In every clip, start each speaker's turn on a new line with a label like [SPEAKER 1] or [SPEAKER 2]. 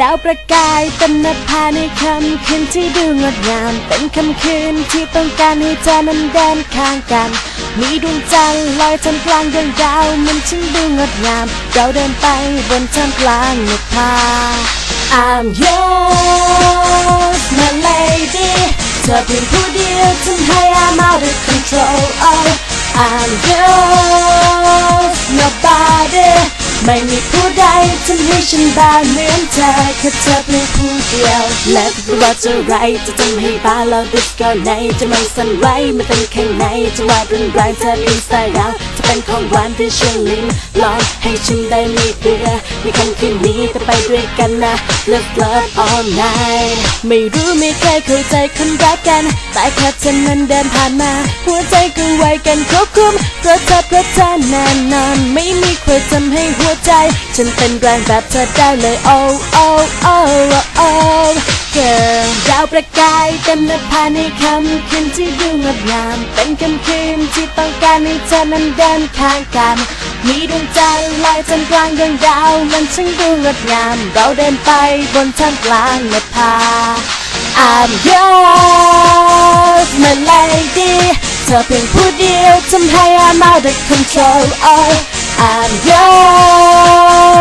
[SPEAKER 1] ดาวประกายเต็มหน้าในคำคืนที่ดูงดงาม เป็นคำคืนที่ต้องการให้เธอนั้นเดินข้างกัน มีดวงจันทร์ลอยท่ากลางดวงดาวมันช่างดูงดงาม เราเดินไปบนท่ามกลางนภา I'm yours my lady เธอเพียงผู้เดียวทำให้ I'm out of control oh I'm yours nobody ไม่มีผู้ใดทำให้ฉันบ้าเหมือนเธอแค่เธอเพียงผู้เดียวและไม่ว่าจะไรจะทำให้บ้าเราดิสก็ไหนจะไม่สั่นไหวไม่เป็นข้างในจะว่ารุนแรงเธออินสไตล์ดาวจะเป็นของหวานที่ฉันลิ้มลองให้ฉันได้ไม่เบื่อในคำคืนนี้จะไปด้วยกันนะ Love love all night ไม่รู้ไม่เคยเข้าใจคนรักกัน แต่แค่เธอนั้นเดินผ่านมา หัวใจก็ไวกันควบคุมเพราะเธอเพราะเธอนานนานไม่ ฉันเป็นแรงแบบเธอได้เลย oh oh oh oh girl ดาวประกายเต็มหน้าผาในคำคืนที่ดูงดงาม เป็นคำคืนที่ต้องการให้เธอนั้นเดินข้างกันมีดวงจันทร์ลอยท่ามกลางดวงดาวมันช่างดูงดงาม เราเดินไปบนท่ามกลางนภา I'm yours my lady เธอเพียงผู้เดียวทำให้ I'm out of control oh I'm yours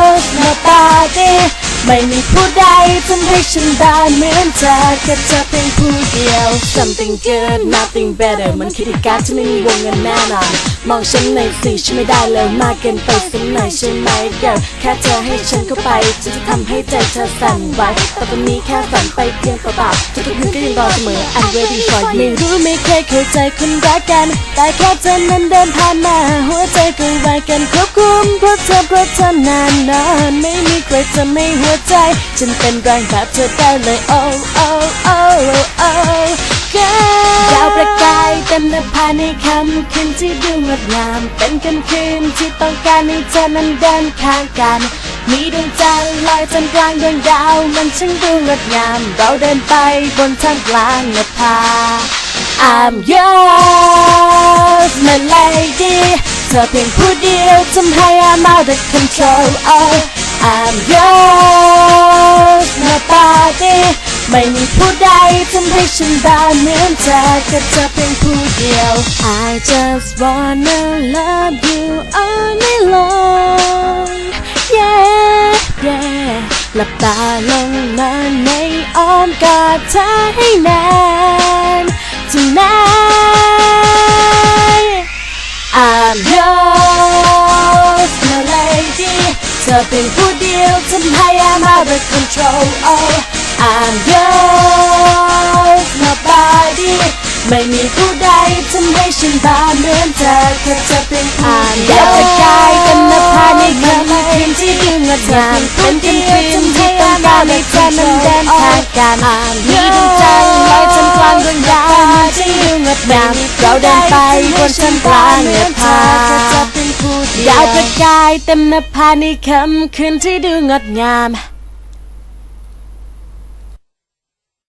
[SPEAKER 1] ไม่มีผู้ใดทำให้ฉันได้เหมือนเธอแค่เธอเพียงผู้เดียว something good nothing better มันคิดที่การที่ไม่มีวงเงินแน่นอน มองฉันในสิฉันไม่ได้เลยมากเกินไปสักหน่อยใช่ไหม girl แค่เธอให้ฉันเข้าไปฉันจะทำให้ใจเธอสั่นไหวแต่ตอนนี้แค่ฝันไปเพียงเปล่าๆทุกๆคืนก็ยังรอเสมอ I'm ready for you ไม่รู้ไม่เคยเข้าใจคนรักกัน แต่แค่เธอนั้นเดินผ่านมาหัวใจก็ไวกันควบคุมเพราะเธอเพราะเธอนานนานไม่มีใครทำให้หัวใจ ฉันเป็นแรงแบบเธอได้เลย oh oh oh oh girl ดาวประกายเต็มหน้าผาในคำคืนที่ดูงดงาม เป็นค่ำคืนที่ต้องการให้เธอนั้นเดินข้างกัน มีดวงจันทร์ลอยท่ามกลางดวงดาว มันช่างดูงดงาม เราเดินไปบนท่ามกลางนภา I'm yours my lady เธอเพียงผู้เดียวทำให้ I'm out of control oh I'm yours nobody ไม่มีผู้ใดทำให้ฉันบ้าเหมือนเธอแค่เธอเพียงผู้เดียว I just wanna love you all night long yeah yeah หลับตาลงนอนในอ้อมกอดเธอให้นาน tonight เป็นผู้เดียวทำให้ I'm out of control oh I'm yours nobody ไม่มีผู้ใดทำให้ฉันบ้าเหมือนเธอแค่เธอเป็นผู้เดียวอยากจะกายกันนภาในค่ำคืนที่ดูงดงามเป็นค่ำคืนที่ต้องการให้เธอนั้นเดินทางกันมีดวงจันทร์ลอยจนก ดูงดงามเราเดินไปบนชั้นกลางเนื้อผาดาวประกายเต็มหน้าผาในค่ำคืนที่ดูงดงาม